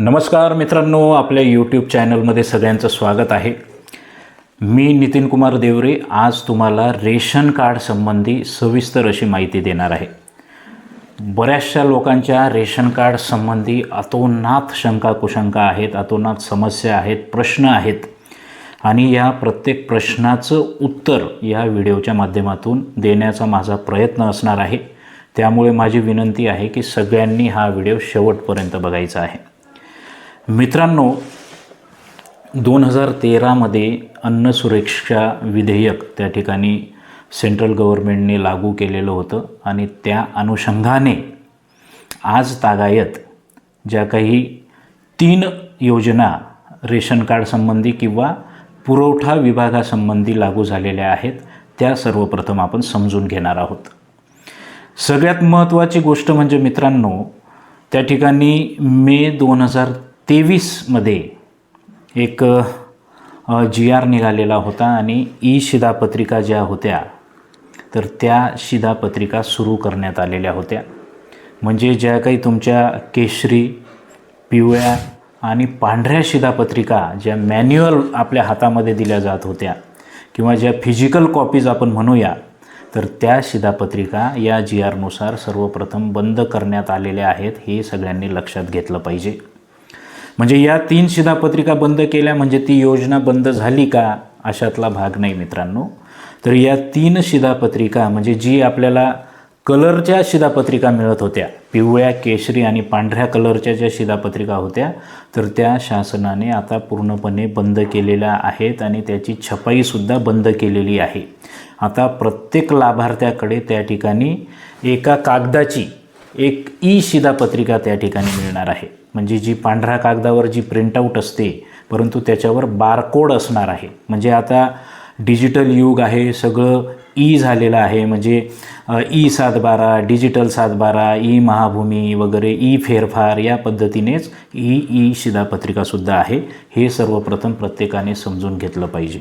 नमस्कार मित्रांनो आपल्या यूट्यूब चॅनलमध्ये सगळ्यांचं स्वागत आहे. मी नितीन कुमार देवरे आज तुम्हाला रेशन कार्ड संबंधी सविस्तर अशी माहिती देणार आहे. बऱ्याचशा लोकांच्या रेशन कार्ड संबंधी अतोनात शंका कुशंका आहेत अतोनात समस्या आहेत प्रश्न आहेत. आणि या प्रत्येक प्रश्नाचं उत्तर या व्हिडिओच्या माध्यमातून देण्याचा माझा प्रयत्न असणार आहे. त्यामुळे माझी विनंती आहे की सगळ्यांनी हा व्हिडिओ शेवटपर्यंत बघायचा आहे. मित्रांनो दोन हजार तेरामध्ये अन्न सुरक्षा विधेयक त्या ठिकाणी सेंट्रल गव्हर्मेंटने लागू केलेलं होतं आणि त्या अनुषंगाने आज तागायत ज्या काही तीन योजना रेशन कार्ड संबंधी किंवा पुरवठा विभागासंबंधी लागू झालेल्या आहेत त्या सर्वप्रथम आपण समजून घेणार आहोत. सगळ्यात महत्त्वाची गोष्ट म्हणजे मित्रांनो त्या ठिकाणी मे दोन हजार तेवीसमध्ये एक जी आर निघालेला होता आणि ई शिधापत्रिका ज्या होत्या तर त्या शिधापत्रिका सुरू करण्यात आलेल्या होत्या. म्हणजे ज्या काही तुमच्या केशरी पिवळ्या आणि पांढऱ्या शिधापत्रिका ज्या मॅन्युअल आपल्या हातामध्ये दिल्या जात होत्या किंवा ज्या फिजिकल कॉपीज आपण म्हणूया तर त्या शिधापत्रिका या जी आरनुसार सर्वप्रथम बंद करण्यात आलेल्या आहेत हे सगळ्यांनी लक्षात घेतलं पाहिजे. म्हणजे या तीन शिधापत्रिका बंद केल्या म्हणजे ती योजना बंद झाली का? अशातला भाग नाही मित्रांनो. तर या तीन शिधापत्रिका म्हणजे जी आपल्याला कलरच्या शिधापत्रिका मिळत होत्या पिवळ्या केशरी आणि पांढऱ्या कलरच्या ज्या शिधापत्रिका होत्या तर त्या शासनाने आता पूर्णपणे बंद केलेल्या आहेत आणि त्याची छपाईसुद्धा बंद केलेली आहे. आता प्रत्येक लाभार्थ्याकडे त्या ठिकाणी एका कागदाची एक ई शिधापत्रिका त्या ठिकाणी मिळणार आहे. म्हणजे जी पांढऱ्या कागदावर जी प्रिंटआउट असते परंतु त्याच्यावर बारकोड असणार आहे. म्हणजे आता डिजिटल युग आहे सगळं ई झालेलं आहे. म्हणजे ई सातबारा डिजिटल सातबारा ई महाभूमी वगैरे ई फेरफार या पद्धतीनेच ई ई शिधापत्रिकासुद्धा आहे. हे सर्वप्रथम प्रत्येकाने समजून घेतलं पाहिजे.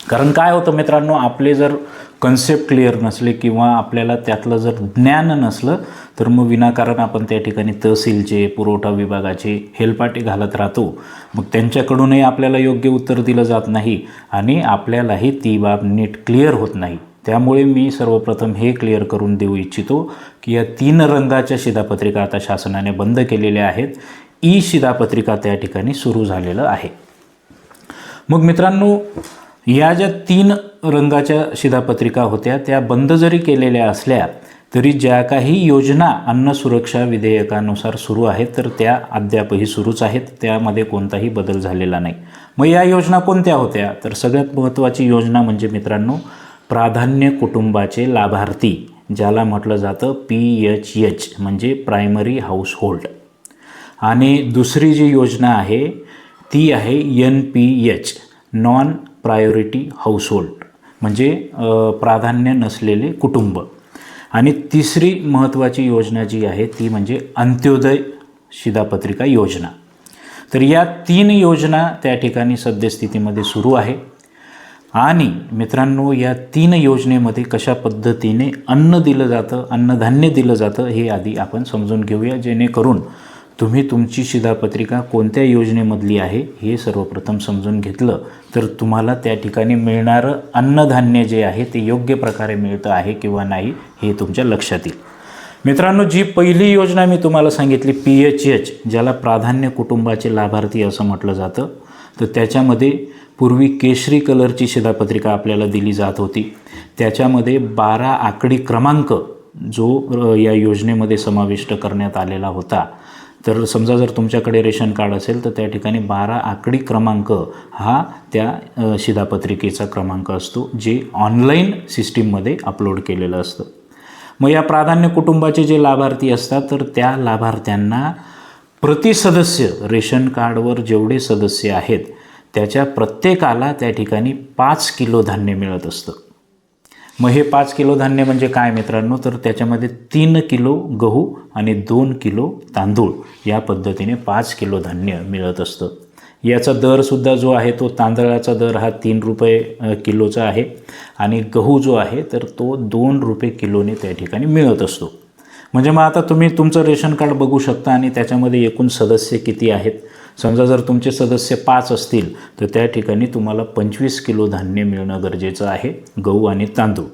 कारण काय होतं मित्रांनो आपले जर कन्सेप्ट क्लिअर नसले किंवा आपल्याला त्यातलं जर ज्ञान नसलं तर मग विनाकारण आपण त्या ठिकाणी तहसीलचे पुरवठा विभागाचे हेलपाटे घालत राहतो. मग त्यांच्याकडूनही आपल्याला योग्य उत्तर दिलं जात नाही आणि आपल्यालाही ती बाब नीट क्लिअर होत नाही. त्यामुळे मी सर्वप्रथम हे क्लिअर करून देऊ इच्छितो की या तीन रंगाच्या शिधापत्रिका आता शासनाने बंद केलेल्या आहेत. ई शिधापत्रिका त्या ठिकाणी सुरू झालेलं आहे. मग मित्रांनो या ज्या तीन रंगाच्या शिधापत्रिका होत्या त्या बंद जरी केलेल्या असल्या तरी ज्या काही योजना अन्न सुरक्षा विधेयकानुसार सुरू आहेत तर त्या अद्यापही सुरूच आहेत. त्यामध्ये कोणताही बदल झालेला नाही. मग या योजना कोणत्या होत्या? तर सगळ्यात महत्त्वाची योजना म्हणजे मित्रांनो प्राधान्य कुटुंबाचे लाभार्थी ज्याला म्हटलं जातं पी एच एच म्हणजे प्रायमरी हाऊसहोल्ड. आणि दुसरी जी योजना आहे ती आहे N P H non priority household म्हणजे प्राधान्य नसलेले कुटुंब. आणि तिसरी महत्त्वाची योजना जी आहे ती म्हणजे अंत्योदय शिधापत्रिका योजना. तर या तीन योजना त्या ठिकाणी सद्यस्थितीमध्ये सुरू आहे. आणि मित्रांनो या तीन योजनेमध्ये कशा पद्धतीने अन्न दिलं जातं अन्नधान्य दिलं जातं हे आधी आपण समजून घेऊया जेणेकरून तुम्ही तुमची शिधापत्रिका कोणत्या योजनेमधली आहे हे सर्वप्रथम समजून घेतलं तर तुम्हाला त्या ठिकाणी मिळणारं अन्नधान्य जे आहे ते योग्य प्रकारे मिळतं आहे किंवा नाही हे तुमच्या लक्षात येईल. मित्रांनो जी पहिली योजना मी तुम्हाला सांगितली पी एच एच ज्याला प्राधान्य कुटुंबाचे लाभार्थी असं म्हटलं जातं तर त्याच्यामध्ये पूर्वी केशरी कलरची शिधापत्रिका आपल्याला दिली जात होती. त्याच्यामध्ये बारा आकडी क्रमांक जो या योजनेमध्ये समाविष्ट करण्यात आलेला होता. तर समजा जर तुमच्याकडे रेशन कार्ड असेल तर त्या ठिकाणी बारा आकडी क्रमांक हा त्या शिधापत्रिकेचा क्रमांक असतो जे ऑनलाईन सिस्टीममध्ये अपलोड केलेलं असतं. मग या प्राधान्य कुटुंबाचे जे लाभार्थी असतात तर त्या लाभार्थ्यांना प्रति सदस्य रेशन कार्डवर जेवढे सदस्य आहेत त्याच्या प्रत्येकाला त्या ठिकाणी पाच किलो धान्य मिळत असतं. मग हे पाच किलो धान्य म्हणजे काय मित्रांनो? तर त्याच्यामध्ये तीन किलो गहू आणि दोन किलो तांदूळ या पद्धतीने पाच किलो धान्य मिळत असतं. याचा दरसुद्धा जो आहे तो तांदळाचा दर हा तीन रुपये किलोचा आहे आणि गहू जो आहे तर तो दोन रुपये किलोने त्या ठिकाणी मिळत असतो. म्हणजे मग आता तुम्ही तुमचं रेशन कार्ड बघू शकता आणि त्याच्यामध्ये एकूण सदस्य किती आहेत? समजा जर तुमचे सदस्य पाच असतील तर त्या ठिकाणी तुम्हाला पंचवीस किलो धान्य मिळणं गरजेचं आहे गहू आणि तांदूळ.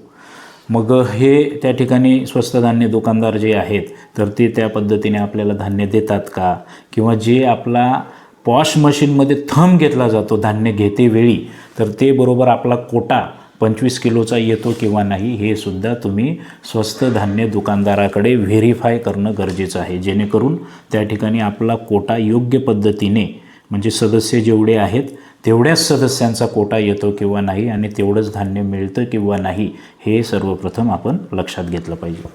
मग हे त्या ठिकाणी स्वस्त धान्य दुकानदार जे आहेत तर ते त्या पद्धतीने आपल्याला धान्य देतात का? किंवा जे आपला पॉश मशीनमध्ये थंब घेतला जातो धान्य घेते वेळी तर ते बरोबर आपला कोटा पंचवीस किलोचा येतो किंवा नाही हे सुद्धा तुम्ही स्वस्त धान्य दुकानदाराकडे व्हेरीफाय करणं गरजेचं आहे. जेणेकरून त्या ठिकाणी आपला कोटा योग्य पद्धतीने म्हणजे सदस्य जेवढे आहेत तेवढ्याच सदस्यांचा कोटा येतो किंवा नाही आणि तेवढंच धान्य मिळतं किंवा नाही हे सर्वप्रथम आपण लक्षात घेतलं पाहिजे.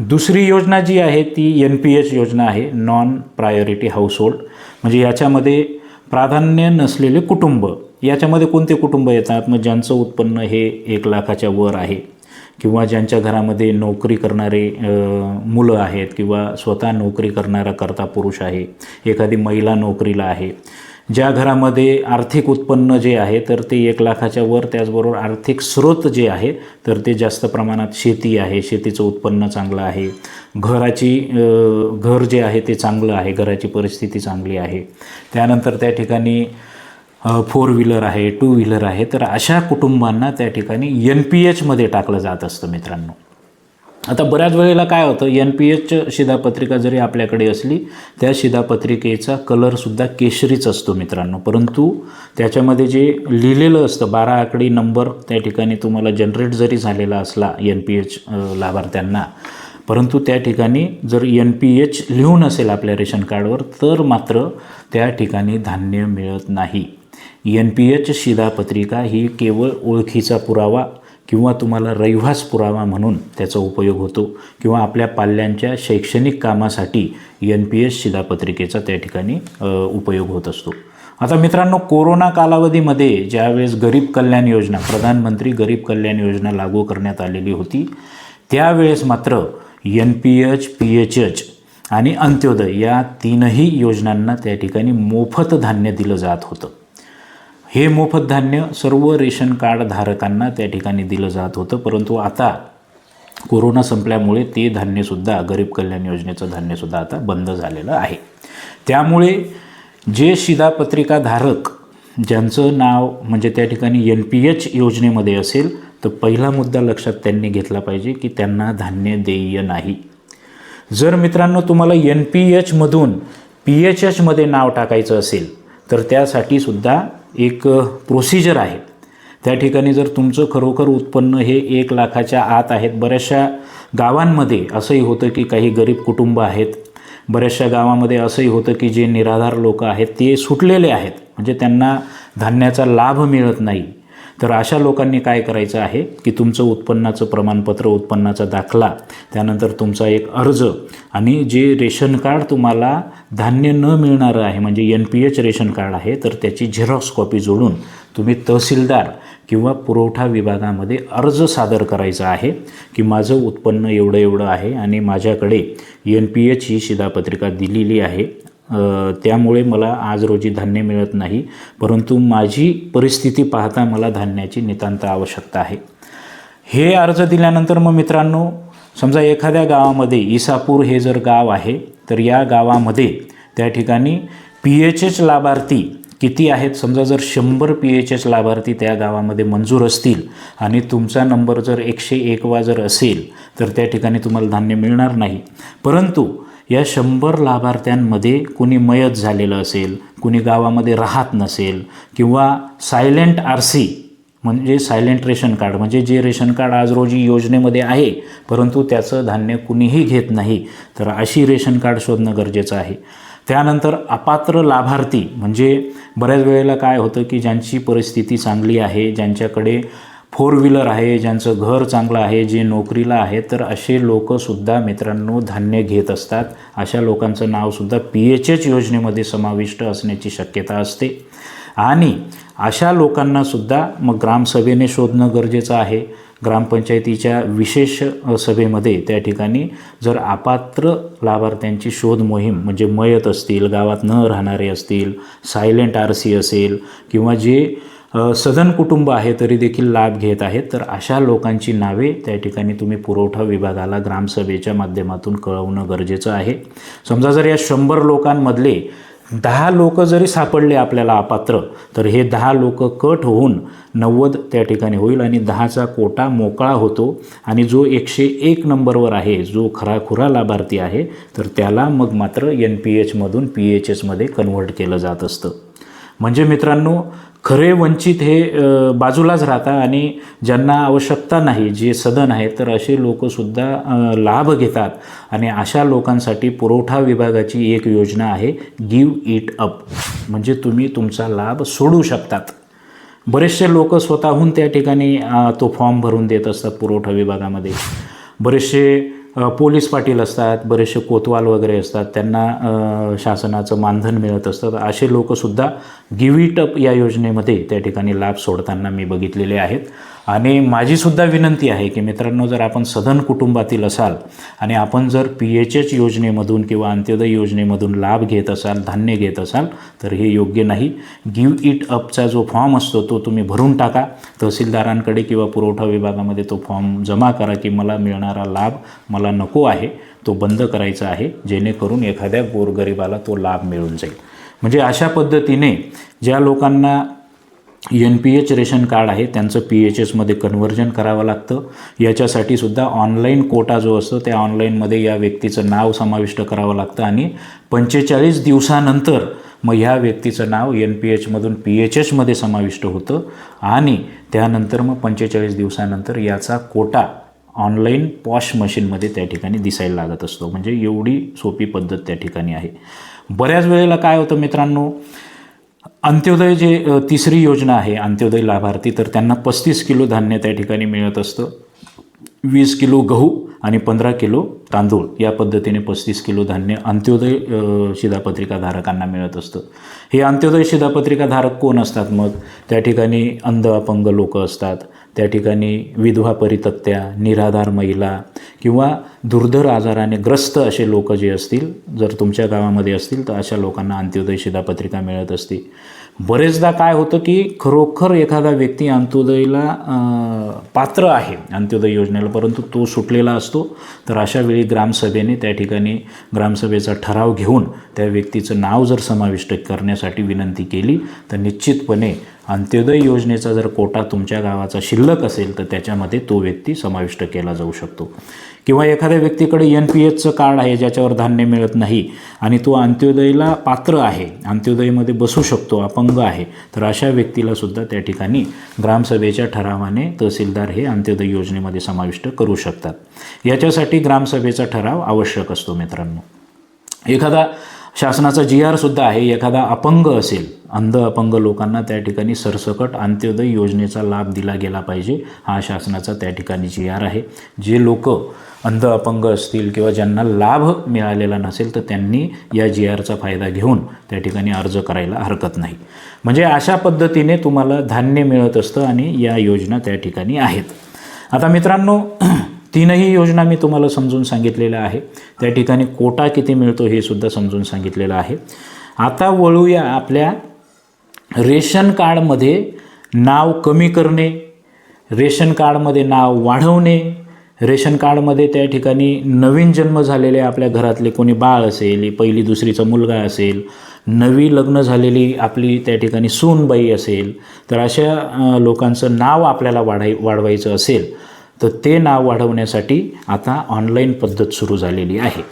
दुसरी योजना जी आहे ती एन पी एच योजना आहे नॉन प्रायोरिटी हाऊसहोल्ड म्हणजे याच्यामध्ये प्राधान्य नसलेले कुटुंब. याच्यामध्ये कोणते कुटुंब येतात? मग ज्यांचं उत्पन्न हे एक लाखाच्या वर आहे किंवा ज्यांच्या घरामध्ये नोकरी करणारे मुलं आहेत किंवा स्वतः नोकरी करणारा करता पुरुष आहे एखादी महिला नोकरीला आहे ज्या घरामध्ये आर्थिक उत्पन्न जे आहे तर ते एक लाखाच्या वर त्याचबरोबर आर्थिक स्रोत जे आहे तर ते जास्त प्रमाणात शेती आहे शेतीचं उत्पन्न चांगलं आहे घराची घर जे आहे ते चांगलं आहे घराची परिस्थिती चांगली आहे. त्यानंतर त्या ठिकाणी फोर व्हीलर आहे टू व्हीलर आहे तर अशा कुटुंबांना त्या ठिकाणी एन पी एचमध्ये टाकलं जात असतं मित्रांनो. आता बऱ्याच वेळेला काय होतं एन पी एच शिधापत्रिका जरी आपल्याकडे असली त्या शिधापत्रिकेचा कलरसुद्धा केशरीच असतो मित्रांनो. परंतु त्याच्यामध्ये जे लिहिलेलं असतं बारा आकडी नंबर त्या ठिकाणी तुम्हाला जनरेट जरी झालेला असला एन पी एच लाभार्थ्यांना परंतु त्या ठिकाणी जर एन पी एच लिहून असेल आपल्या रेशन कार्डवर तर मात्र त्या ठिकाणी धान्य मिळत नाही. एन पी एच शिधापत्रिका ही केवळ ओळखीचा पुरावा किंवा तुम्हाला रहिवास पुरावा म्हणून त्याचा उपयोग होतो किंवा आपल्या पाल्यांच्या शैक्षणिक कामासाठी एन पी एस शिधापत्रिकेचा त्या ठिकाणी उपयोग होत असतो. आता मित्रांनो कोरोना कालावधीमध्ये ज्यावेळेस गरीब कल्याण योजना प्रधानमंत्री गरीब कल्याण योजना लागू करण्यात आलेली होती त्यावेळेस मात्र N P H P H H आणि अंत्योदय या तीनही योजनांना त्या ठिकाणी मोफत धान्य दिलं जात होतं. हे मोफत धान्य सर्व रेशन कार्ड धारकांना त्या ठिकाणी दिलं जात होतं. परंतु आता कोरोना संपल्यामुळे ते धान्यसुद्धा गरीब कल्याण योजनेचं धान्यसुद्धा आता बंद झालेलं आहे. त्यामुळे जे शिधापत्रिका धारक ज्यांचं नाव म्हणजे त्या ठिकाणी एन पी एच योजनेमध्ये असेल तर पहिला मुद्दा लक्षात त्यांनी घेतला पाहिजे की त्यांना धान्य देय नाही. जर मित्रांनो तुम्हाला एन पी एचमधून पी एच एचमध्ये नाव टाकायचं असेल तर त्यासाठी सुद्धा एक प्रोसिजर आहे. त्या ठिकाणी जर तुमचं खरोखर उत्पन्न हे एक लाखाच्या आत आहेत बऱ्याचशा गावांमध्ये असंही होतं की काही गरीब कुटुंब आहेत. बऱ्याचशा गावामध्ये असंही होतं की जे निराधार लोक आहेत ते सुटलेले आहेत. म्हणजे त्यांना धान्याचा लाभ मिळत नाही. तर अशा लोकांनी काय करायचं आहे की तुमचं उत्पन्नाचं प्रमाणपत्र उत्पन्नाचा दाखला त्यानंतर तुमचा एक अर्ज आणि जे रेशन कार्ड तुम्हाला धान्य न मिळणारं आहे म्हणजे N P H ration card आहे तर त्याची झेरॉक्स कॉपी जोडून तुम्ही तहसीलदार किंवा पुरवठा विभागामध्ये अर्ज सादर करायचा आहे की माझं उत्पन्न एवढं एवढं आहे आणि माझ्याकडे एन पी एच ही शिधापत्रिका दिलेली आहे त्यामुळे मला आज रोजी धान्य मिळत नाही परंतु माझी परिस्थिती पाहता मला धान्याची नितांत आवश्यकता आहे. हे अर्ज दिल्यानंतर मग मित्रांनो समजा एखाद्या गावामध्ये इसापूर हे जर गाव आहे तर या गावामध्ये त्या ठिकाणी पी एच एच लाभार्थी किती आहेत? समजा जर शंभर पी एच एच लाभार्थी त्या गावामध्ये मंजूर असतील आणि तुमचा नंबर जर एकशे एकवा जर असेल तर त्या ठिकाणी तुम्हाला धान्य मिळणार नाही. परंतु या शंभर लाभार्थ्यांमध्ये कुणी मयत झालेलं असेल कुणी गावामध्ये राहत नसेल किंवा सायलेंट आर सी म्हणजे सायलेंट रेशन कार्ड म्हणजे जे रेशन कार्ड आज रोजी योजनेमध्ये आहे परंतु त्याचं धान्य कुणीही घेत नाही तर अशी रेशन कार्ड शोधणं गरजेचं आहे. त्यानंतर अपात्र लाभार्थी म्हणजे बऱ्याच वेळेला काय होतं की ज्यांची परिस्थिती चांगली आहे ज्यांच्याकडे फोर व्हीलर आहे ज्यांचं घर चांगलं आहे जे नोकरीला आहे तर असे लोकसुद्धा मित्रांनो धान्य घेत असतात. अशा लोकांचं नावसुद्धा पी एच एच योजनेमध्ये समाविष्ट असण्याची शक्यता असते. आणि अशा लोकांनासुद्धा मग ग्रामसभेने शोधणं गरजेचं आहे. ग्रामपंचायतीच्या विशेष सभेमध्ये त्या ठिकाणी जर अपात्र लाभार्थ्यांची शोध मोहीम म्हणजे मयत असतील गावात न राहणारे असतील सायलेंट आर सी असेल किंवा जे सदन कुटुंब आहे तरी देखील लाभ घेत आहेत. तर अशा लोकांची नावे त्या ठिकाणी तुम्ही पुरवठा विभागाला ग्रामसभेच्या माध्यमातून कळवणं गरजेचं आहे. समजा जर या शंभर लोकांमधले दहा लोक जरी सापडले आपल्याला अपात्र तर हे दहा लोक कट होऊन नव्वद त्या ठिकाणी होईल आणि दहाचा कोटा मोकळा होतो. आणि जो एकशे एक नंबरवर आहे जो खराखुरा लाभार्थी आहे तर त्याला मग मात्र एन पी एचमधून पी एच एसमध्ये कन्व्हर्ट केलं जात असतं. म्हणजे मित्रांनो खरे वंचित हे बाजूलाच राहतात आणि ज्यांना आवश्यकता नाही जे सदन आहे तर असे लोकसुद्धा लाभ घेतात. आणि अशा लोकांसाठी पुरवठा विभागाची एक योजना आहे गिव इट अप म्हणजे तुम्ही तुमचा लाभ सोडू शकतात. बरेचसे लोक स्वतःहून त्या ठिकाणी तो फॉर्म भरून देत असतात पुरवठा विभागामध्ये. बरेचसे पोलीस पाटील असतात बरेचसे कोतवाल वगैरे असतात त्यांना शासनाचं मानधन मिळत असतं. असे लोकसुद्धा गिव्ह इट अप या योजनेमध्ये त्या ठिकाणी लाभ सोडताना मी बघितलेले आहेत. आणि माझीसुद्धा विनंती आहे की मित्रांनो जर आपण सधन कुटुंबातील असाल आणि आपण जर पी एच एच योजनेमधून किंवा अंत्योदय योजनेमधून लाभ घेत असाल धान्य घेत असाल तर हे योग्य नाही. गिव्ह इट अपचा जो फॉर्म असतो तो तुम्ही भरून टाका. तहसीलदारांकडे किंवा पुरवठा विभागामध्ये तो फॉर्म जमा करा की मला मिळणारा लाभ मला नको आहे तो बंद करायचा आहे जेणेकरून एखाद्या गोरगरिबाला तो लाभ मिळून जाईल. म्हणजे अशा पद्धतीने ज्या लोकांना N P H ration card आहे त्यांचं पी एच एसमध्ये कन्व्हर्जन करावं लागतं. याच्यासाठी सुद्धा ऑनलाईन कोटा जो असतो त्या ऑनलाईनमध्ये या व्यक्तीचं नाव समाविष्ट करावं लागतं. आणि पंचेचाळीस दिवसानंतर मग ह्या व्यक्तीचं नाव एन पी एचमधून पी एच एचमध्ये समाविष्ट होतं. आणि त्यानंतर मग पंचेचाळीस दिवसानंतर याचा कोटा ऑनलाईन पॉश मशीनमध्ये त्या ठिकाणी दिसायला लागत असतो. म्हणजे एवढी सोपी पद्धत त्या ठिकाणी आहे. बऱ्याच वेळेला काय होतं मित्रांनो अंत्योदय जे तिसरी योजना आहे अंत्योदय लाभार्थी तर त्यांना पस्तीस किलो धान्य त्या ठिकाणी मिळत असतं. वीस किलो गहू आणि पंधरा किलो तांदूळ या पद्धतीने पस्तीस किलो धान्य अंत्योदय शिधापत्रिकाधारकांना मिळत असतं. हे अंत्योदय शिधापत्रिकाधारक कोण असतात मग? त्या ठिकाणी अंध अपंग लोक असतात. त्या ठिकाणी विधवा परितक्त्या निराधार महिला किंवा दुर्धर आजाराने ग्रस्त असे लोक जे असतील जर तुमच्या गावामध्ये असतील तर अशा लोकांना अंत्योदय शिधापत्रिका मिळत असते. बरेचदा काय होतं की खरोखर एखादा व्यक्ती अंत्योदयला पात्र आहे अंत्योदय योजनेला परंतु तो सुटलेला असतो. तर अशा वेळी ग्रामसभेने त्या ठिकाणी ग्रामसभेचा ठराव घेऊन त्या व्यक्तीचं नाव जर समाविष्ट करण्यासाठी विनंती केली तर निश्चितपणे अंत्योदय योजनेचा जर कोटा तुमच्या गावाचा शिल्लक असेल तर त्याच्यामध्ये तो व्यक्ती समाविष्ट केला जाऊ शकतो. किंवा एखाद्या व्यक्तीकडे एन पी एचचं कार्ड आहे ज्याच्यावर धान्य मिळत नाही आणि तो अंत्योदयला पात्र आहे अंत्योदयमध्ये बसू शकतो अपंग आहे तर अशा व्यक्तीला सुद्धा त्या ठिकाणी ग्रामसभेच्या ठरावाने तहसीलदार हे अंत्योदय योजनेमध्ये समाविष्ट करू शकतात. याच्यासाठी ग्रामसभेचा ठराव आवश्यक असतो मित्रांनो. एखादा शासनाचा जी आरसुद्धा आहे एखादा अपंग असेल अंध अपंग लोकांना त्या ठिकाणी सरसकट अंत्योदय योजनेचा लाभ दिला गेला पाहिजे हा शासनाचा त्या ठिकाणी जी आर आहे. जे लोक अंध अपंग असतील किंवा ज्यांना लाभ मिळालेला नसेल तर त्यांनी या जी आरचा फायदा घेऊन त्या ठिकाणी अर्ज करायला हरकत नाही. म्हणजे अशा पद्धतीने तुम्हाला धान्य मिळत असतं आणि या योजना त्या ठिकाणी आहेत. आता मित्रांनो तीनही योजना मी तुम्हाला समजून सांगितलेल्या आहे. त्या ठिकाणी कोटा किती मिळतो हे सुद्धा समजून सांगितलेलं आहे. आता वळूया आपल्या रेशन कार्डमध्ये नाव कमी करणे रेशन कार्डमध्ये नाव वाढवणे रेशन कार्डमध्ये त्या ठिकाणी नवीन जन्म झालेले आपल्या घरातले कोणी बाळ असेल पहिली दुसरीचा मुलगा असेल नवी लग्न झालेली आपली त्या ठिकाणी सूनबाई असेल तर अशा लोकांचं नाव आपल्याला वाढाय वाढवायचं असेल तर ते नाव वाढवण्यासाठी आता ऑनलाईन पद्धत सुरू झालेली आहे.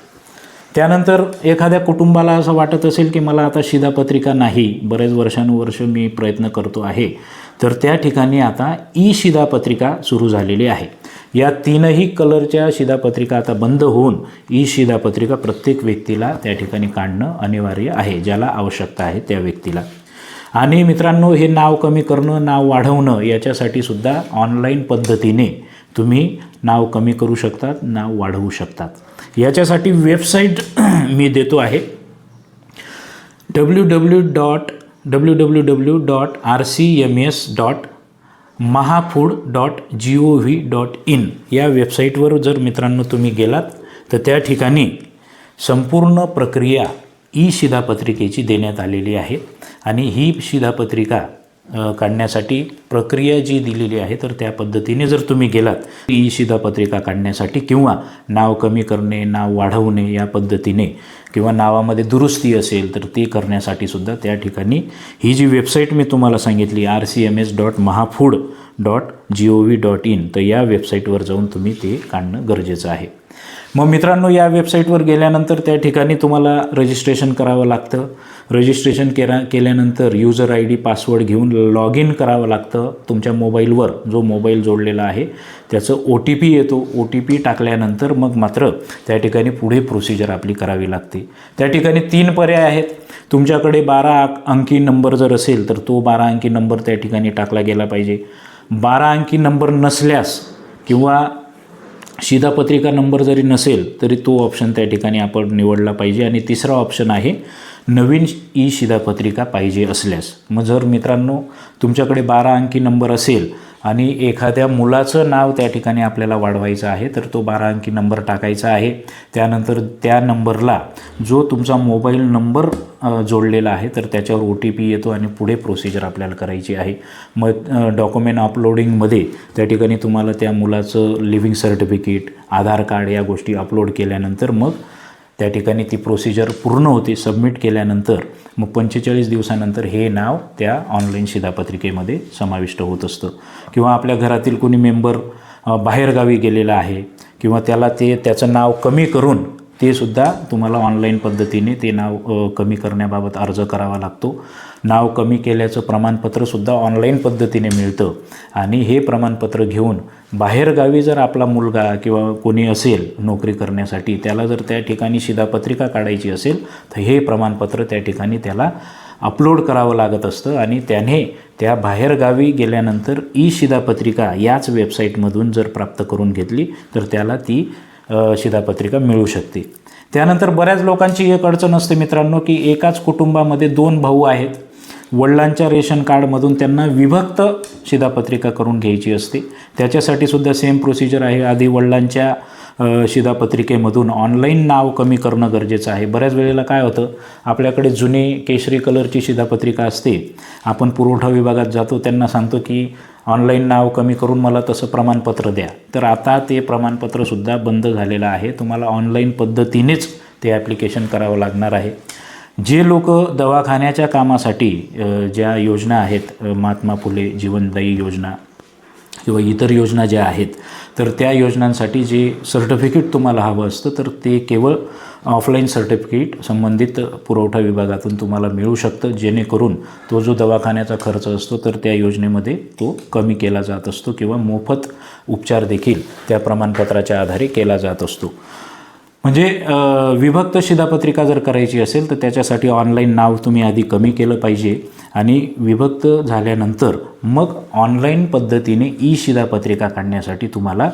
त्यानंतर एखाद्या कुटुंबाला असं वाटत असेल की मला आता शिधापत्रिका नाही बरेच वर्षानुवर्ष मी प्रयत्न करतो आहे तर त्या ठिकाणी आता ई शिधापत्रिका सुरू झालेली आहे. या तीनही कलरच्या शिधापत्रिका आता बंद होऊन ई शिधापत्रिका प्रत्येक व्यक्तीला त्या ठिकाणी काढणं अनिवार्य आहे ज्याला आवश्यकता आहे त्या व्यक्तीला. आणि मित्रांनो हे नाव कमी करणं नाव वाढवणं याच्यासाठी सुद्धा ऑनलाईन पद्धतीने तुम्ही नाव कमी करू शकतात नाव वाढवू शकतात. याच्यासाठी वेबसाईट मी देतो आहे. W W dot W W W dot R C M S dot Mahafood dot G O V dot in या वेबसाईटवर जर मित्रांनो तुम्ही गेलात तर त्या ठिकाणी संपूर्ण प्रक्रिया ई शिधापत्रिकेची देण्यात आलेली आहे. आणि ही शिधापत्रिका काढण्यासाठी प्रक्रिया जी दिलेली आहे तर त्या पद्धतीने जर तुम्ही गेलात ई शिधापत्रिका काढण्यासाठी किंवा नाव कमी करणे नाव वाढवणे या पद्धतीने किंवा नावामध्ये दुरुस्ती असेल तर ती करण्यासाठी सुद्धा त्या ठिकाणी ही जी वेबसाईट मी तुम्हाला सांगितली R C M S dot Mahafood dot G O V dot in तर या वेबसाईटवर जाऊन तुम्ही ते काढणं गरजेचं आहे. मग मित्रांनो या वेबसाईटवर गेल्यानंतर त्या ठिकाणी तुम्हाला रजिस्ट्रेशन करावं लागतं. रजिस्ट्रेशन केला केल्यानंतर युजर आय डी पासवर्ड घेऊन लॉग इन करावं लागतं तुमच्या मोबाईलवर जो मोबाईल जोडलेला आहे. त्याचं ओ टी पी येतो. ओ टी पी टाकल्यानंतर मग मात्र त्या ठिकाणी पुढे प्रोसिजर आपली करावी लागते. त्या ठिकाणी तीन पर्याय आहेत. तुमच्याकडे बारा अंकी नंबर जर असेल तर तो बारा अंकी नंबर त्या ठिकाणी टाकला गेला पाहिजे. बारा अंकी नंबर नसल्यास किंवा शिधापत्रिका नंबर जरी नसेल तरी तो ऑप्शन त्या ठिकाणी आपण निवडला पाहिजे. आणि तिसरा ऑप्शन आहे नवीन ई शिधापत्रिका पाहिजे असल्यास. मग जर मित्रांनो तुमच्याकडे बारा अंकी नंबर असेल आणि एखाद्या मुलाचं नाव त्या ठिकाणी आपल्याला वाढवायचं आहे तर तो बारा अंकी नंबर टाकायचा आहे. त्यानंतर त्या नंबरला जो तुमचा मोबाईल नंबर जोडलेला आहे तर त्याच्यावर ओ टी पी येतो आणि पुढे प्रोसिजर आपल्याला करायची आहे. मग डॉक्युमेंट अपलोडिंगमध्ये त्या ठिकाणी तुम्हाला त्या मुलाचं लिव्हिंग सर्टिफिकेट आधार कार्ड या गोष्टी अपलोड केल्यानंतर मग त्या ठिकाणी ती प्रोसिजर पूर्ण होते सबमिट केल्यानंतर मग पंचेचाळीस दिवसानंतर हे नाव त्या ऑनलाईन शिधापत्रिकेमध्ये समाविष्ट होत असतं. किंवा आपल्या घरातील कोणी मेंबर बाहेरगावी गेलेला आहे किंवा त्याला ते त्याचं नाव कमी करून ते सुद्धा तुम्हाला ऑनलाईन पद्धतीने ते नाव कमी करण्याबाबत अर्ज करावा लागतो. नाव कमी केल्याचं प्रमाणपत्रसुद्धा ऑनलाईन पद्धतीने मिळतं. आणि हे प्रमाणपत्र घेऊन बाहेरगावी जर आपला मुलगा किंवा कोणी असेल नोकरी करण्यासाठी त्याला जर त्या ठिकाणी शिधापत्रिका काढायची असेल तर हे प्रमाणपत्र त्या ठिकाणी त्याला अपलोड करावं लागत असतं. आणि त्याने त्या बाहेरगावी गेल्यानंतर ई शिधापत्रिका याच वेबसाईटमधून जर प्राप्त करून घेतली तर त्याला ती शिधापत्रिका मिळू शकते. त्यानंतर बऱ्याच लोकांची एक अडचण असते मित्रांनो की एकाच कुटुंबामध्ये दोन भाऊ आहेत. वडिलांच्या रेशन कार्डमधून त्यांना विभक्त शिधापत्रिका करून घ्यायची असते. त्याच्यासाठी सुद्धा सेम प्रोसिजर आहे. आधी वडिलांच्या शिधापत्रिकेमधून ऑनलाईन नाव कमी करणं गरजेचं आहे. बऱ्याच वेळेला काय होतं आपल्याकडे जुनी केशरी कलरची शिधापत्रिका असते. आपण पुरवठा विभागात जातो त्यांना सांगतो की ऑनलाईन नाव कमी करून मला तसं प्रमाणपत्र द्या. तर आता ते प्रमाणपत्रसुद्धा बंद झालेलं आहे. तुम्हाला ऑनलाईन पद्धतीनेच ते ॲप्लिकेशन करावं लागणार आहे. जे लोक दवाखान्याच्या कामासाठी ज्या योजना आहेत महात्मा फुले जीवनदायी योजना किंवा इतर योजना ज्या आहेत तर त्या योजनांसाठी जे सर्टिफिकेट तुम्हाला हवं असतं तर ते केवळ ऑफलाईन सर्टिफिकेट संबंधित पुरवठा विभागातून तुम्हाला मिळू शकतं. जेणेकरून तो जो दवाखान्याचा खर्च असतो तर त्या योजनेमध्ये तो कमी केला जात असतो किंवा मोफत उपचार देखील त्या प्रमाणपत्राच्या आधारे केला जात असतो. म्हणजे विभक्त शिधापत्रिका जर करायची असेल तर त्याच्यासाठी ऑनलाईन नाव तुम्ही आधी कमी केलं पाहिजे. आणि विभक्त झाल्यानंतर मग ऑनलाईन पद्धतीने ई शिधापत्रिका काढण्यासाठी तुम्हाला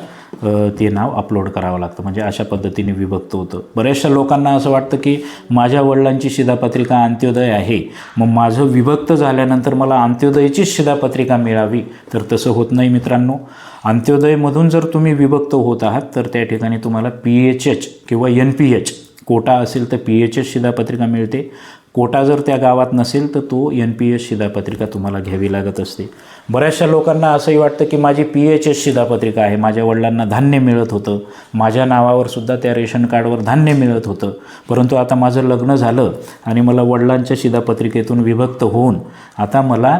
ते नाव अपलोड करावं लागतं. म्हणजे अशा पद्धतीने विभक्त होतं. बऱ्याचशा लोकांना असं वाटतं की माझ्या वडिलांची शिधापत्रिका अंत्योदय आहे. मग माझं विभक्त झाल्यानंतर मला अंत्योदयचीच शिधापत्रिका मिळावी. तर तसं होत नाही मित्रांनो. अंत्योदयमधून जर तुम्ही विभक्त होत आहात तर त्या ठिकाणी तुम्हाला पी एच एच किंवा एन पी एच कोटा असेल तर पी एच एच शिधापत्रिका मिळते. कोटा जर त्या गावात नसेल तर तो एन पी एच शिधापत्रिका तुम्हाला घ्यावी लागत असते. बऱ्याचशा लोकांना असंही वाटतं की माझी पी एच एच शिधापत्रिका आहे. माझ्या वडिलांना धान्य मिळत होतं. माझ्या नावावर सुद्धा त्या रेशन कार्डवर धान्य मिळत होतं. परंतु आता माझं लग्न झालं आणि मला वडिलांच्या शिधापत्रिकेतून विभक्त होऊन आता मला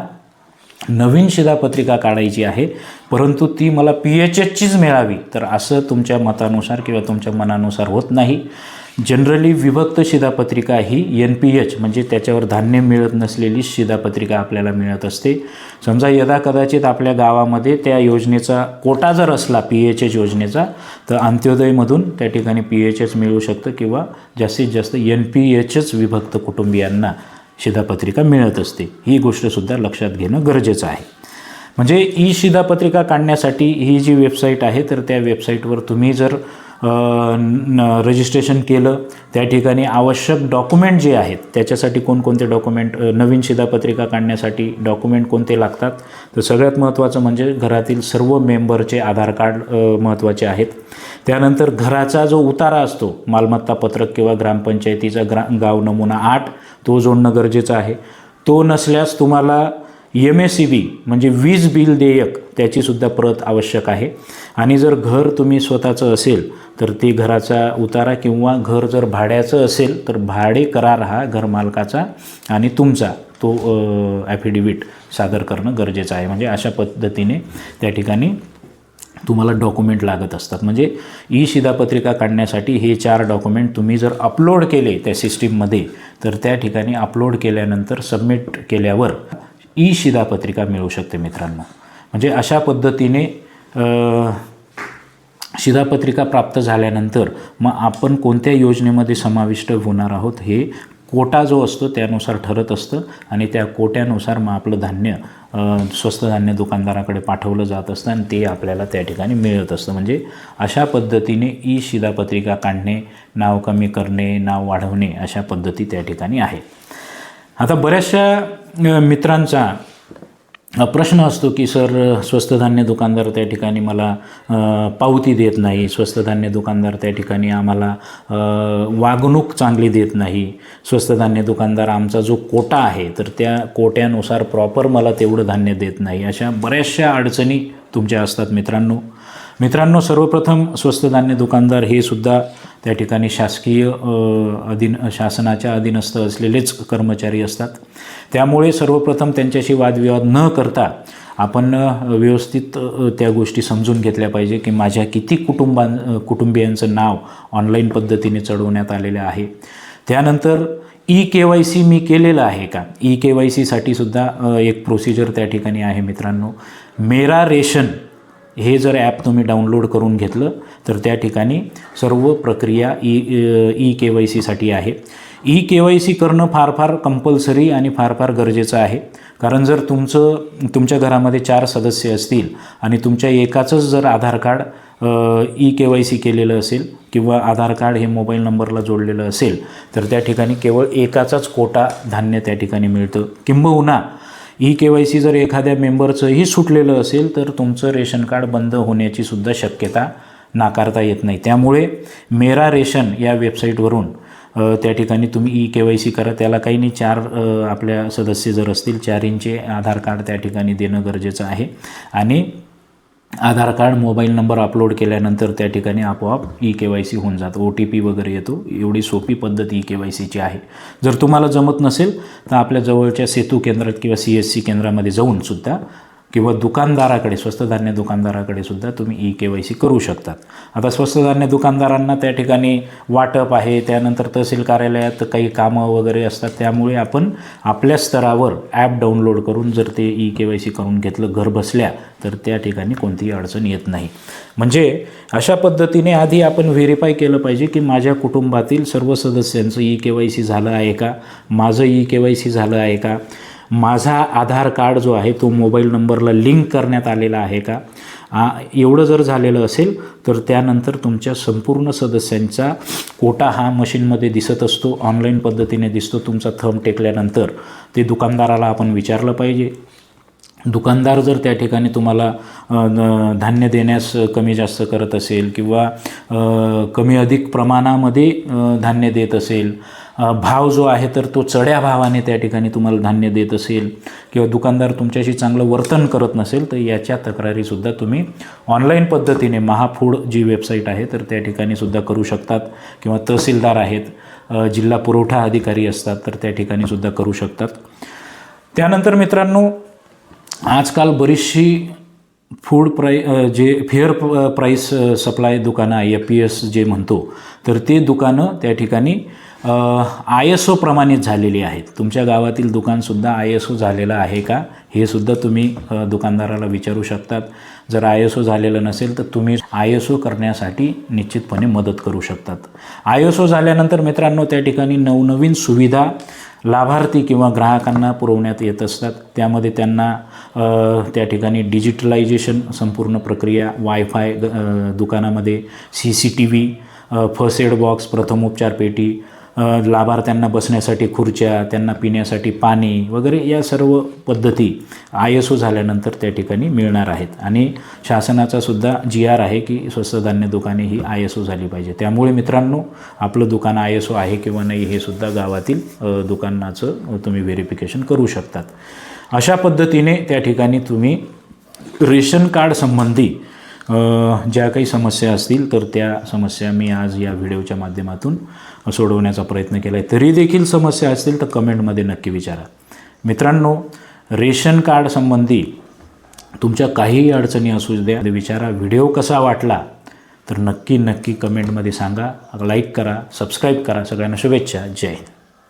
नवीन शिधापत्रिका काढायची आहे परंतु ती मला पी एच एचचीच मिळावी तर असं तुमच्या मतानुसार किंवा तुमच्या मनानुसार होत नाही. जनरली विभक्त शिधापत्रिका ही एन पी एच म्हणजे त्याच्यावर धान्य मिळत नसलेली शिधापत्रिका आपल्याला मिळत असते. समजा यदा कदाचित आपल्या गावामध्ये त्या योजनेचा कोटा जर असला पी एच एच योजनेचा तर अंत्योदयमधून त्या ठिकाणी पी एच एच मिळू शकतं किंवा जास्तीत जास्त एन पी एचच विभक्त कुटुंबियांना. शिधापत्रिका मिळत असते. ही गोष्टसुद्धा लक्षात घेणं गरजेचं आहे. म्हणजे ई शिधापत्रिका काढण्यासाठी ही जी वेबसाईट आहे तर त्या वेबसाईटवर तुम्ही जर रजिस्ट्रेशन केलं. त्या ठिकाणी आवश्यक डॉक्युमेंट जे आहेत त्याच्यासाठी कोणकोणते डॉक्युमेंट नवीन शिधापत्रिका काढण्यासाठी डॉक्युमेंट कोणते लागतात? तर सगळ्यात महत्त्वाचं म्हणजे घरातील सर्व मेंबरचे आधार कार्ड महत्त्वाचे आहेत. त्यानंतर घराचा जो उतारा असतो मालमत्ता पत्रक किंवा ग्रामपंचायतीचा ग्रा गाव नमुना आठ तो जोडणं गरजेचं आहे. तो नसल्यास तुम्हाला एम एस सी बी म्हणजे वीज बिल देयक त्याचीसुद्धा प्रत आवश्यक आहे. आणि जर घर तुम्ही स्वतःचं असेल तर ते घराचा उतारा किंवा घर जर भाड्याचं असेल तर भाडे करार हा घरमालकाचा आणि तुमचा तो ॲफिडेविट सादर करणं गरजेचं आहे. म्हणजे अशा पद्धतीने त्या ठिकाणी तुम्हाला डॉक्युमेंट लागत असतात. म्हणजे ई शिधापत्रिका काढण्यासाठी हे चार डॉक्युमेंट तुम्ही जर अपलोड केले त्या सिस्टीममध्ये तर त्या ठिकाणी अपलोड केल्यानंतर सबमिट केल्यावर ई शिधापत्रिका मिळू शकते मित्रांनो. म्हणजे अशा पद्धतीने शिधापत्रिका प्राप्त झाल्यानंतर मग आपण कोणत्या योजनेमध्ये समाविष्ट होणार आहोत हे कोटा जो असतो त्यानुसार ठरत असतं आणि त्या कोट्यानुसार मग आपलं धान्य स्वस्त धान्य दुकानदाराकडे पाठवलं जात असतं आणि ते आपल्याला त्या ठिकाणी मिळत असतं. म्हणजे अशा पद्धतीने ई शिधापत्रिका काढणे नाव कमी करणे नाव वाढवणे अशा पद्धती त्या ठिकाणी आहेत. आता बऱ्याचशा मित्रांचा प्रश्न असतो की सर स्वस्त धान्य दुकानदार त्या ठिकाणी मला पावती देत नाही. स्वस्त धान्य दुकानदार त्या ठिकाणी आम्हाला वागणूक चांगली देत नाही. स्वस्त धान्य दुकानदार आमचा जो कोटा आहे तर त्या कोट्यानुसार प्रॉपर मला तेवढं धान्य देत नाही. अशा बऱ्याचशा अडचणी तुमच्या असतात मित्रांनो. मित्रांनो सर्वप्रथम स्वस्त धान्य दुकानदार हे सुद्धा त्या ठिकाणी शासकीय अधीन शासनाच्या अधीनस्थ असलेलेच कर्मचारी असतात. त्यामुळे सर्वप्रथम त्यांच्याशी वादविवाद न करता आपण व्यवस्थित त्या गोष्टी समजून घेतल्या पाहिजे की माझ्या किती कुटुंबां कुटुंबियांचं नाव ऑनलाईन पद्धतीने चढवण्यात आलेलं आहे. त्यानंतर ई के वाय सी मी केलेलं आहे का? ई के वाय सीसाठी सुद्धा एक प्रोसिजर त्या ठिकाणी आहे मित्रांनो. मेरा रेशन हे जर ॲप तुम्ही डाउनलोड करून घेतलं तर त्या ठिकाणी सर्व प्रक्रिया ई ई के वाय सीसाठी आहे. ई के वाय सी करणं फार फार कंपल्सरी आणि फार फार गरजेचं आहे. कारण जर तुमचं तुमच्या घरामध्ये चार सदस्य असतील आणि तुमच्या एकाचंच जर Aadhaar card E K Y C केलेलं असेल किंवा आधार कार्ड हे मोबाईल नंबरला जोडलेलं असेल तर त्या ठिकाणी केवळ एकाचाच कोटा धान्य त्या ठिकाणी मिळतं. किंबहुना ई के वाय सी जर एखाद्या मेंबरचंही सुटलेलं असेल तर तुमचं रेशन कार्ड बंद होण्याची सुद्धा शक्यता नाकारता येत नाही. त्यामुळे मेरा रेशन या वेबसाईटवरून त्या ठिकाणी तुम्ही ई के वाय सी करा. त्याला काही नाही चार आपल्या सदस्य जर असतील चार इंचे आधार कार्ड त्या ठिकाणी देणं गरजेचं आहे. आणि Aadhaar card mobile number upload केल्यानंतर त्या ठिकाणी आपोआप ई के वाय सी होऊन जातं. ओ टी पी वगैरे येतो. एवढी सोपी पद्धत ई के वाय सीची आहे. जर तुम्हाला जमत नसेल तर आपल्या जवळच्या सेतू केंद्रात किंवा सी एस सी केंद्रामध्ये जाऊन सुद्धा किंवा दुकानदाराकडे स्वस्त धान्य दुकानदाराकडे सुद्धा तुम्ही ई के वाय सी करू शकतात. आता स्वस्त धान्य दुकानदारांना त्या ठिकाणी वाटप आहे त्यानंतर तहसील कार्यालयात काही कामं वगैरे असतात त्यामुळे आपण आपल्या स्तरावर ॲप डाउनलोड करून जर ते ई के वाय सी करून घेतलं घर बसल्या तर त्या ठिकाणी कोणतीही अडचण येत नाही. म्हणजे अशा पद्धतीने आधी आपण व्हेरीफाय केलं पाहिजे की माझ्या कुटुंबातील सर्व सदस्यांचं ई के वाय सी झालं आहे का? माझं ई के वाय सी झालं आहे का? माझा आधार कार्ड जो आहे तो मोबाईल नंबरला लिंक करण्यात आलेला आहे का? एवढं जर झालेलं असेल तर त्यानंतर तुमच्या संपूर्ण सदस्यांचा कोटा हा मशीनमध्ये दिसत असतो ऑनलाईन पद्धतीने दिसतो तुमचा थंब टेकल्यानंतर. ते दुकानदाराला आपण विचारलं पाहिजे. दुकानदार जर त्या ठिकाणी तुम्हाला धान्य देण्यास कमी जास्त करत असेल किंवा कमी अधिक प्रमाणामध्ये धान्य देत असेल भाव जो आहे तर तो चढ्या भावाने त्या ठिकाणी तुम्हाला धान्य देत असेल किंवा दुकानदार तुमच्याशी चांगलं वर्तन करत नसेल तर याच्या तक्रारीसुद्धा तुम्ही ऑनलाईन पद्धतीने महाफूड जी वेबसाईट आहे तर त्या ठिकाणी सुद्धा करू शकतात. किंवा तहसीलदार आहेत जिल्हा पुरवठा अधिकारी असतात तर त्या ठिकाणी सुद्धा करू शकतात. त्यानंतर मित्रांनो आजकाल बरीचशी फूड प्राई जे फेअर प्राईस सप्लाय दुकानं आय एफ पी एस जे म्हणतो तर ते दुकानं त्या ठिकाणी आय एस ओ प्रमाणित झालेली आहेत. तुमच्या गावातील दुकानसुद्धा आय एस ओ झालेलं आहे का? हे सुद्धा तुम्ही दुकानदाराला विचारू शकतात. जर आय एस ओ झालेलं नसेल तर तुम्ही आय एस ओ करण्यासाठी निश्चितपणे मदत करू शकतात. आय एस ओ झाल्यानंतर मित्रांनो त्या ठिकाणी नवनवीन सुविधा लाभार्थी किंवा ग्राहकांना पुरवण्यात येत असतात. त्यामध्ये त्यांना त्या ठिकाणी डिजिटलायझेशन संपूर्ण प्रक्रिया वायफाय ग- दुकानामध्ये C C T V first aid box प्रथमोपचार पेटी लाभार्थ्यांना बसण्यासाठी खुर्च्या त्यांना पिण्यासाठी पाणी वगैरे या सर्व पद्धती आय एस ओ झाल्यानंतर त्या ठिकाणी मिळणार आहेत. आणि शासनाचा सुद्धा जी आर आहे की स्वस्त धान्य दुकाने ही आय एस ओ झाली पाहिजे. त्यामुळे मित्रांनो आपलं दुकान आय एस ओ आहे किंवा नाही हे सुद्धा गावातील दुकानाचं तुम्ही व्हेरिफिकेशन करू शकतात. अशा पद्धतीने त्या ठिकाणी तुम्ही रेशन कार्ड संबंधी ज्या काही समस्या असतील तर त्या समस्या मी आज या व्हिडिओच्या माध्यमातून सोडवण्याचा प्रयत्न केला आहे तरी देखील समस्या असतील तर कमेंटमध्ये नक्की विचारा. मित्रांनो रेशन कार्ड संबंधी तुमच्या काहीही अडचणी असू द्या विचारा. व्हिडिओ कसा वाटला तर नक्की नक्की कमेंटमध्ये सांगा. लाईक करा सबस्क्राईब करा. सगळ्यांना शुभेच्छा. जय हिंद.